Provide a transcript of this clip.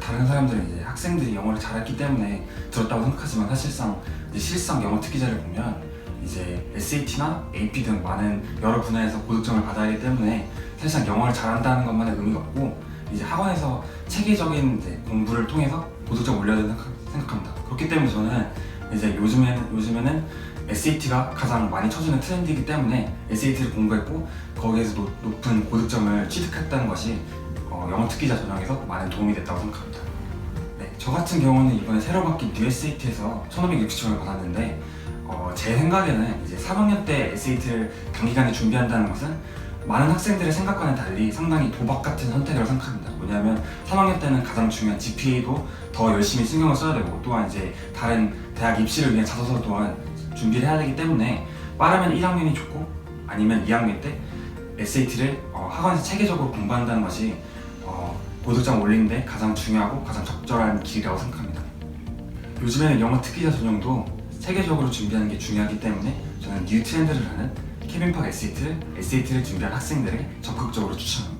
다른 사람들은 이제 학생들이 영어를 잘했기 때문에 들었다고 생각하지만 사실상 이제 실상 영어 특기자를 보면 이제 SAT나 AP 등 많은 여러 분야에서 고득점을 받아야 하기 때문에 사실상 영어를 잘한다는 것만의 의미가 없고 이제 학원에서 체계적인 이제 공부를 통해서 고득점 올려야 된다 생각- 생각합니다. 그렇기 때문에 저는 이제 요즘에는 요즘에는 SAT가 가장 많이 쳐주는 트렌드이기 때문에 SAT를 공부했고 거기에서 높, 높은 고득점을 취득했다는 것이 어, 영어 특기자 전형에서 많은 도움이 됐다고 생각합니다. 네, 저 같은 경우는 이번에 새로 바뀐 USAT에서 1560점을 받았는데 어, 제 생각에는 이제 3학년 때 SAT를 단기간에 준비한다는 것은 많은 학생들의 생각과는 달리 상당히 도박 같은 선택이라고 생각합니다. 왜냐하면 3학년 때는 가장 중요한 GPA도 더 열심히 신경을 써야 되고 또한 이제 다른 대학 입시를 위한 자소서 또한 준비를 해야 되기 때문에 빠르면 1학년이 좋고 아니면 2학년 때 SAT를 학원에서 체계적으로 공부한다는 것이 어, 고득점 올리는데 가장 중요하고 가장 적절한 길이라고 생각합니다. 요즘에는 영어 특기자 전형도 체계적으로 준비하는 게 중요하기 때문에 저는 뉴 트렌드를 하는 케빈 팍 SAT를 SAT를 준비한 학생들에게 적극적으로 추천합니다.